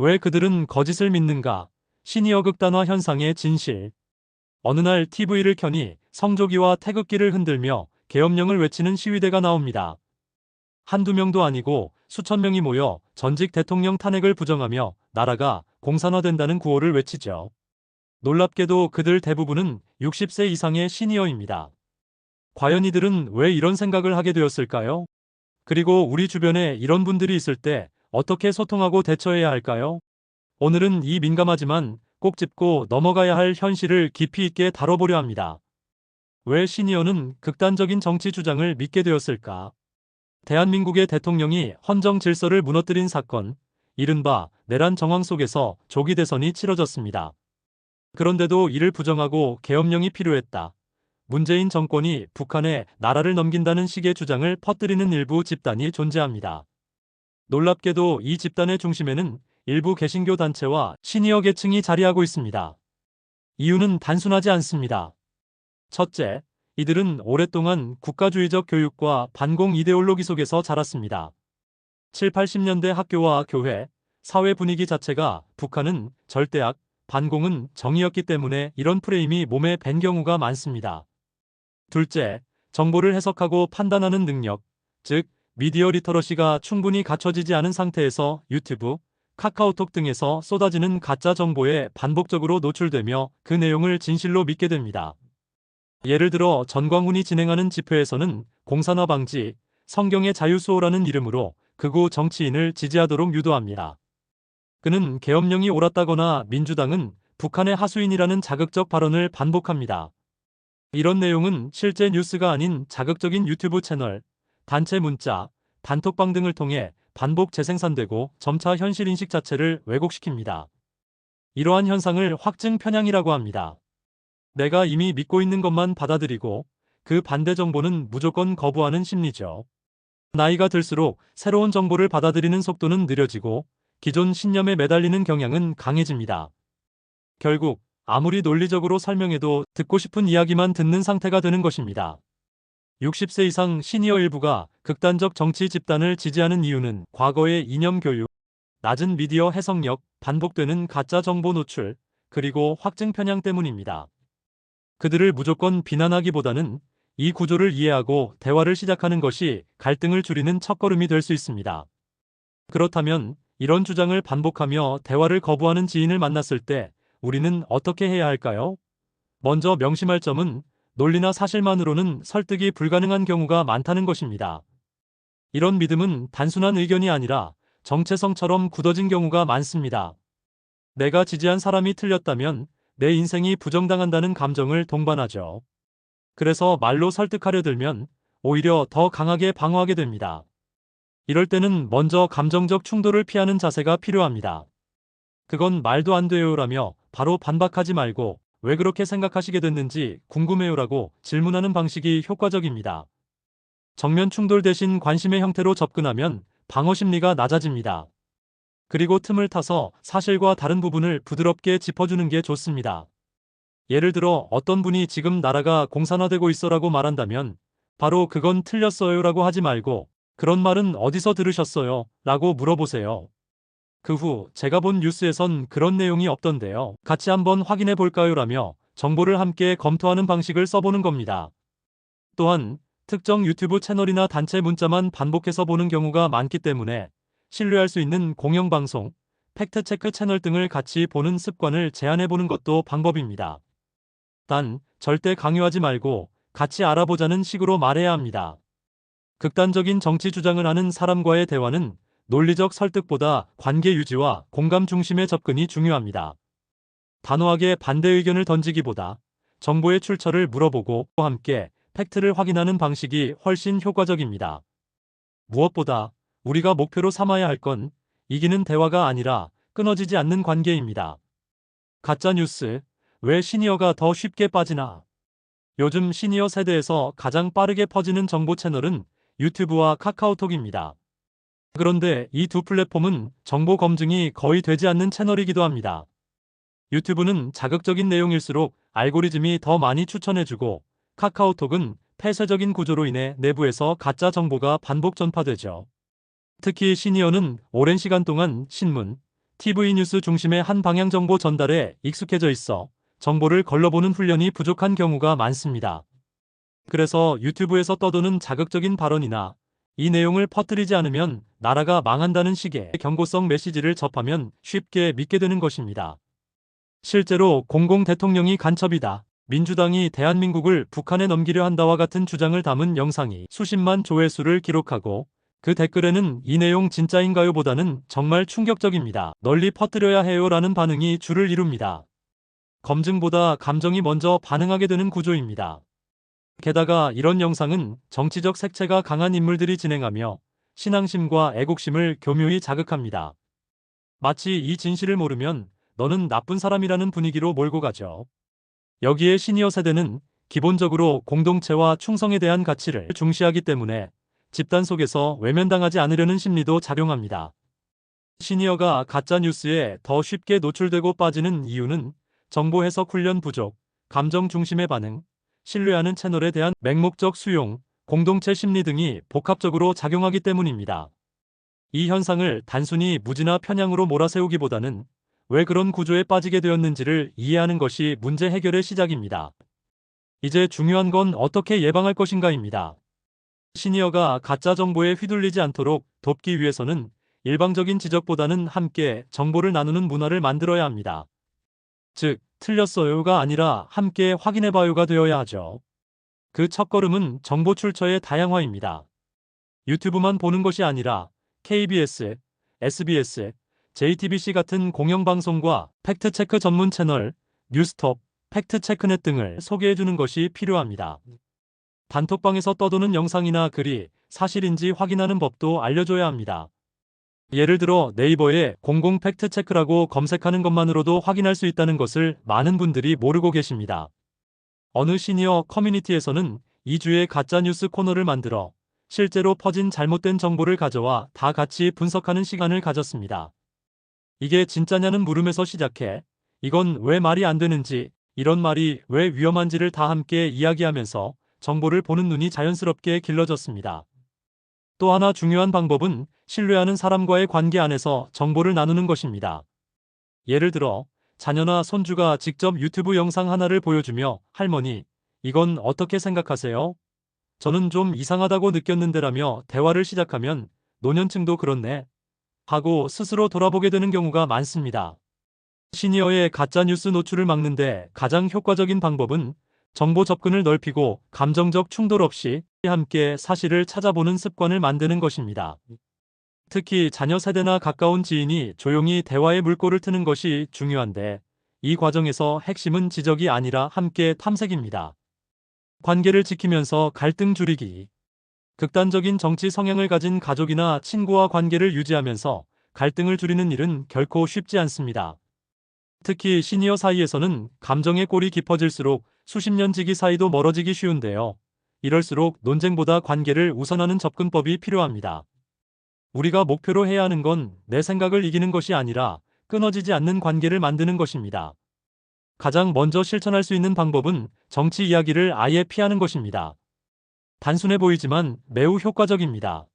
왜 그들은 거짓을 믿는가? 시니어 극단화 현상의 진실. 어느 날 TV를 켜니 성조기와 태극기를 흔들며 계엄령을 외치는 시위대가 나옵니다. 한두 명도 아니고 수천 명이 모여 전직 대통령 탄핵을 부정하며 나라가 공산화된다는 구호를 외치죠. 놀랍게도 그들 대부분은 60세 이상의 시니어입니다. 과연 이들은 왜 이런 생각을 하게 되었을까요? 그리고 우리 주변에 이런 분들이 있을 때 어떻게 소통하고 대처해야 할까요? 오늘은 이 민감하지만 꼭 짚고 넘어가야 할 현실을 깊이 있게 다뤄보려 합니다. 왜 시니어는 극단적인 정치 주장을 믿게 되었을까? 대한민국의 대통령이 헌정 질서를 무너뜨린 사건, 이른바 내란 정황 속에서 조기 대선이 치러졌습니다. 그런데도 이를 부정하고 계엄령이 필요했다. 문재인 정권이 북한에 나라를 넘긴다는 식의 주장을 퍼뜨리는 일부 집단이 존재합니다. 놀랍게도 이 집단의 중심에는 일부 개신교 단체와 시니어 계층이 자리하고 있습니다. 이유는 단순하지 않습니다. 첫째, 이들은 오랫동안 국가주의적 교육과 반공 이데올로기 속에서 자랐습니다. 7, 80년대 학교와 교회, 사회 분위기 자체가 북한은 절대악, 반공은 정의였기 때문에 이런 프레임이 몸에 밴 경우가 많습니다. 둘째, 정보를 해석하고 판단하는 능력, 즉 미디어 리터러시가 충분히 갖춰지지 않은 상태에서 유튜브, 카카오톡 등에서 쏟아지는 가짜 정보에 반복적으로 노출되며 그 내용을 진실로 믿게 됩니다. 예를 들어 전광훈이 진행하는 집회에서는 공산화 방지, 성경의 자유수호라는 이름으로 극우 정치인을 지지하도록 유도합니다. 그는 계엄령이 옳았다거나 민주당은 북한의 하수인이라는 자극적 발언을 반복합니다. 이런 내용은 실제 뉴스가 아닌 자극적인 유튜브 채널, 단체 문자, 단톡방 등을 통해 반복 재생산되고 점차 현실 인식 자체를 왜곡시킵니다. 이러한 현상을 확증 편향이라고 합니다. 내가 이미 믿고 있는 것만 받아들이고 그 반대 정보는 무조건 거부하는 심리죠. 나이가 들수록 새로운 정보를 받아들이는 속도는 느려지고 기존 신념에 매달리는 경향은 강해집니다. 결국 아무리 논리적으로 설명해도 듣고 싶은 이야기만 듣는 상태가 되는 것입니다. 60세 이상 시니어 일부가 극단적 정치 집단을 지지하는 이유는 과거의 이념 교육, 낮은 미디어 해석력, 반복되는 가짜 정보 노출, 그리고 확증 편향 때문입니다. 그들을 무조건 비난하기보다는 이 구조를 이해하고 대화를 시작하는 것이 갈등을 줄이는 첫걸음이 될 수 있습니다. 그렇다면 이런 주장을 반복하며 대화를 거부하는 지인을 만났을 때 우리는 어떻게 해야 할까요? 먼저 명심할 점은 논리나 사실만으로는 설득이 불가능한 경우가 많다는 것입니다. 이런 믿음은 단순한 의견이 아니라 정체성처럼 굳어진 경우가 많습니다. 내가 지지한 사람이 틀렸다면 내 인생이 부정당한다는 감정을 동반하죠. 그래서 말로 설득하려 들면 오히려 더 강하게 방어하게 됩니다. 이럴 때는 먼저 감정적 충돌을 피하는 자세가 필요합니다. 그건 말도 안 돼요라며 바로 반박하지 말고 왜 그렇게 생각하시게 됐는지 궁금해요라고 질문하는 방식이 효과적입니다. 정면 충돌 대신 관심의 형태로 접근하면 방어 심리가 낮아집니다. 그리고 틈을 타서 사실과 다른 부분을 부드럽게 짚어주는 게 좋습니다. 예를 들어 어떤 분이 지금 나라가 공산화되고 있어라고 말한다면 바로 그건 틀렸어요라고 하지 말고 그런 말은 어디서 들으셨어요? 라고 물어보세요. 그 후 제가 본 뉴스에선 그런 내용이 없던데요. 같이 한번 확인해 볼까요? 라며 정보를 함께 검토하는 방식을 써보는 겁니다. 또한 특정 유튜브 채널이나 단체 문자만 반복해서 보는 경우가 많기 때문에 신뢰할 수 있는 공영방송, 팩트체크 채널 등을 같이 보는 습관을 제안해 보는 것도 방법입니다. 단, 절대 강요하지 말고 같이 알아보자는 식으로 말해야 합니다. 극단적인 정치 주장을 하는 사람과의 대화는 논리적 설득보다 관계 유지와 공감 중심의 접근이 중요합니다. 단호하게 반대 의견을 던지기보다 정보의 출처를 물어보고 함께 팩트를 확인하는 방식이 훨씬 효과적입니다. 무엇보다 우리가 목표로 삼아야 할 건 이기는 대화가 아니라 끊어지지 않는 관계입니다. 가짜 뉴스, 왜 시니어가 더 쉽게 빠지나? 요즘 시니어 세대에서 가장 빠르게 퍼지는 정보 채널은 유튜브와 카카오톡입니다. 그런데 이 두 플랫폼은 정보 검증이 거의 되지 않는 채널이기도 합니다. 유튜브는 자극적인 내용일수록 알고리즘이 더 많이 추천해주고 카카오톡은 폐쇄적인 구조로 인해 내부에서 가짜 정보가 반복 전파되죠. 특히 시니어는 오랜 시간 동안 신문, TV 뉴스 중심의 한 방향 정보 전달에 익숙해져 있어 정보를 걸러보는 훈련이 부족한 경우가 많습니다. 그래서 유튜브에서 떠도는 자극적인 발언이나 이 내용을 퍼뜨리지 않으면 나라가 망한다는 식의 경고성 메시지를 접하면 쉽게 믿게 되는 것입니다. 실제로 공공 대통령이 간첩이다. 민주당이 대한민국을 북한에 넘기려 한다와 같은 주장을 담은 영상이 수십만 조회수를 기록하고 그 댓글에는 이 내용 진짜인가요 보다는 정말 충격적입니다. 널리 퍼뜨려야 해요 라는 반응이 줄을 이룹니다. 검증보다 감정이 먼저 반응하게 되는 구조입니다. 게다가 이런 영상은 정치적 색채가 강한 인물들이 진행하며 신앙심과 애국심을 교묘히 자극합니다. 마치 이 진실을 모르면 너는 나쁜 사람이라는 분위기로 몰고 가죠. 여기에 시니어 세대는 기본적으로 공동체와 충성에 대한 가치를 중시하기 때문에 집단 속에서 외면당하지 않으려는 심리도 작용합니다. 시니어가 가짜 뉴스에 더 쉽게 노출되고 빠지는 이유는 정보 해석 훈련 부족, 감정 중심의 반응, 신뢰하는 채널에 대한 맹목적 수용, 공동체 심리 등이 복합적으로 작용하기 때문입니다. 이 현상을 단순히 무지나 편향으로 몰아세우기보다는 왜 그런 구조에 빠지게 되었는지를 이해하는 것이 문제 해결의 시작입니다. 이제 중요한 건 어떻게 예방할 것인가입니다. 시니어가 가짜 정보에 휘둘리지 않도록 돕기 위해서는 일방적인 지적보다는 함께 정보를 나누는 문화를 만들어야 합니다. 즉, 틀렸어요가 아니라 함께 확인해봐요가 되어야 하죠. 그 첫걸음은 정보 출처의 다양화입니다. 유튜브만 보는 것이 아니라 KBS, SBS, JTBC 같은 공영방송과 팩트체크 전문 채널, 뉴스톱, 팩트체크넷 등을 소개해주는 것이 필요합니다. 단톡방에서 떠도는 영상이나 글이 사실인지 확인하는 법도 알려줘야 합니다. 예를 들어 네이버에 공공 팩트체크라고 검색하는 것만으로도 확인할 수 있다는 것을 많은 분들이 모르고 계십니다. 어느 시니어 커뮤니티에서는 2주의 가짜뉴스 코너를 만들어 실제로 퍼진 잘못된 정보를 가져와 다 같이 분석하는 시간을 가졌습니다. 이게 진짜냐는 물음에서 시작해 이건 왜 말이 안 되는지 이런 말이 왜 위험한지를 다 함께 이야기하면서 정보를 보는 눈이 자연스럽게 길러졌습니다. 또 하나 중요한 방법은 신뢰하는 사람과의 관계 안에서 정보를 나누는 것입니다. 예를 들어 자녀나 손주가 직접 유튜브 영상 하나를 보여주며 할머니, 이건 어떻게 생각하세요? 저는 좀 이상하다고 느꼈는데라며 대화를 시작하면 노년층도 그렇네. 하고 스스로 돌아보게 되는 경우가 많습니다. 시니어의 가짜뉴스 노출을 막는데 가장 효과적인 방법은 정보 접근을 넓히고 감정적 충돌 없이 함께 사실을 찾아보는 습관을 만드는 것입니다. 특히 자녀 세대나 가까운 지인이 조용히 대화의 물꼬를 트는 것이 중요한데 이 과정에서 핵심은 지적이 아니라 함께 탐색입니다. 관계를 지키면서 갈등 줄이기. 극단적인 정치 성향을 가진 가족이나 친구와 관계를 유지하면서 갈등을 줄이는 일은 결코 쉽지 않습니다. 특히 시니어 사이에서는 감정의 골이 깊어질수록 수십 년 지기 사이도 멀어지기 쉬운데요. 이럴수록 논쟁보다 관계를 우선하는 접근법이 필요합니다. 우리가 목표로 해야 하는 건 내 생각을 이기는 것이 아니라 끊어지지 않는 관계를 만드는 것입니다. 가장 먼저 실천할 수 있는 방법은 정치 이야기를 아예 피하는 것입니다. 단순해 보이지만 매우 효과적입니다.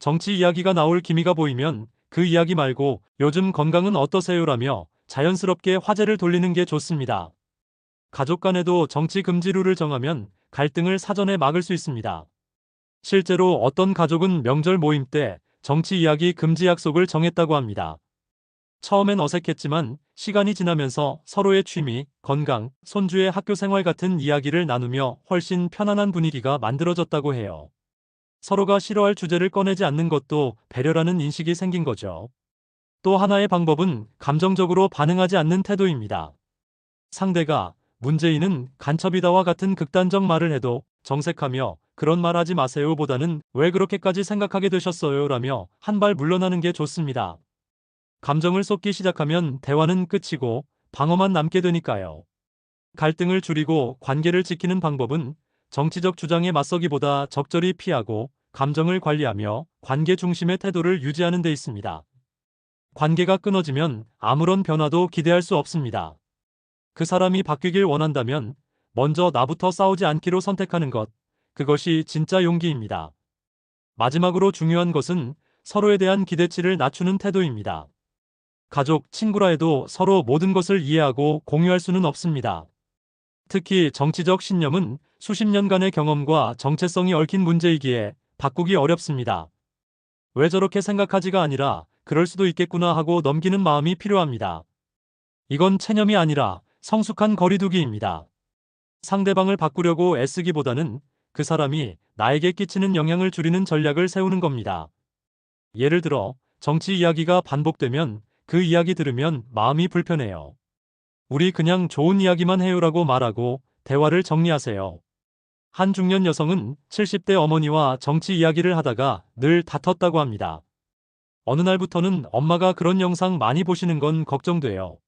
정치 이야기가 나올 기미가 보이면 그 이야기 말고 요즘 건강은 어떠세요라며 자연스럽게 화제를 돌리는 게 좋습니다. 가족 간에도 정치 금지룰을 정하면 갈등을 사전에 막을 수 있습니다. 실제로 어떤 가족은 명절 모임 때 정치 이야기 금지 약속을 정했다고 합니다. 처음엔 어색했지만 시간이 지나면서 서로의 취미, 건강, 손주의 학교 생활 같은 이야기를 나누며 훨씬 편안한 분위기가 만들어졌다고 해요. 서로가 싫어할 주제를 꺼내지 않는 것도 배려라는 인식이 생긴 거죠. 또 하나의 방법은 감정적으로 반응하지 않는 태도입니다. 상대가 문재인은 간첩이다와 같은 극단적 말을 해도 정색하며 그런 말 하지 마세요 보다는 왜 그렇게까지 생각하게 되셨어요 라며 한 발 물러나는 게 좋습니다. 감정을 쏟기 시작하면 대화는 끝이고 방어만 남게 되니까요. 갈등을 줄이고 관계를 지키는 방법은 정치적 주장에 맞서기보다 적절히 피하고 감정을 관리하며 관계 중심의 태도를 유지하는 데 있습니다. 관계가 끊어지면 아무런 변화도 기대할 수 없습니다. 그 사람이 바뀌길 원한다면 먼저 나부터 싸우지 않기로 선택하는 것, 그것이 진짜 용기입니다. 마지막으로 중요한 것은 서로에 대한 기대치를 낮추는 태도입니다. 가족, 친구라 해도 서로 모든 것을 이해하고 공유할 수는 없습니다. 특히 정치적 신념은 수십 년간의 경험과 정체성이 얽힌 문제이기에 바꾸기 어렵습니다. 왜 저렇게 생각하지가 아니라 그럴 수도 있겠구나 하고 넘기는 마음이 필요합니다. 이건 체념이 아니라 성숙한 거리두기입니다. 상대방을 바꾸려고 애쓰기보다는 그 사람이 나에게 끼치는 영향을 줄이는 전략을 세우는 겁니다. 예를 들어 정치 이야기가 반복되면 그 이야기 들으면 마음이 불편해요. 우리 그냥 좋은 이야기만 해요라고 말하고 대화를 정리하세요. 한 중년 여성은 70대 어머니와 정치 이야기를 하다가 늘 다퉜다고 합니다. 어느 날부터는 엄마가 그런 영상 많이 보시는 건 걱정돼요.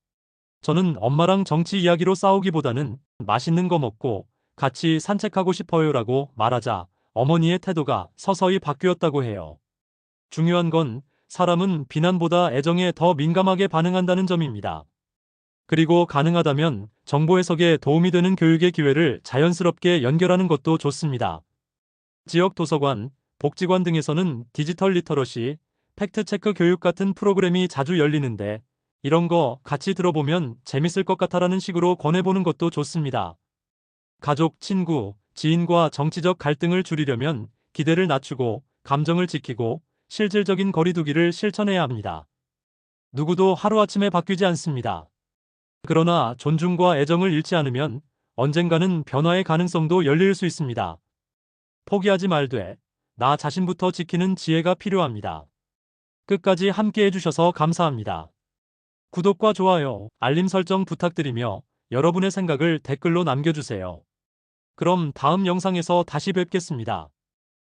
저는 엄마랑 정치 이야기로 싸우기보다는 맛있는 거 먹고 같이 산책하고 싶어요 라고 말하자 어머니의 태도가 서서히 바뀌었다고 해요. 중요한 건 사람은 비난보다 애정에 더 민감하게 반응한다는 점입니다. 그리고 가능하다면 정보 해석에 도움이 되는 교육의 기회를 자연스럽게 연결하는 것도 좋습니다. 지역 도서관, 복지관 등에서는 디지털 리터러시, 팩트체크 교육 같은 프로그램이 자주 열리는데 이런 거 같이 들어보면 재밌을 것 같아라는 식으로 권해보는 것도 좋습니다. 가족, 친구, 지인과 정치적 갈등을 줄이려면 기대를 낮추고 감정을 지키고 실질적인 거리두기를 실천해야 합니다. 누구도 하루아침에 바뀌지 않습니다. 그러나 존중과 애정을 잃지 않으면 언젠가는 변화의 가능성도 열릴 수 있습니다. 포기하지 말되 나 자신부터 지키는 지혜가 필요합니다. 끝까지 함께 해주셔서 감사합니다. 구독과 좋아요, 알림 설정 부탁드리며 여러분의 생각을 댓글로 남겨주세요. 그럼 다음 영상에서 다시 뵙겠습니다.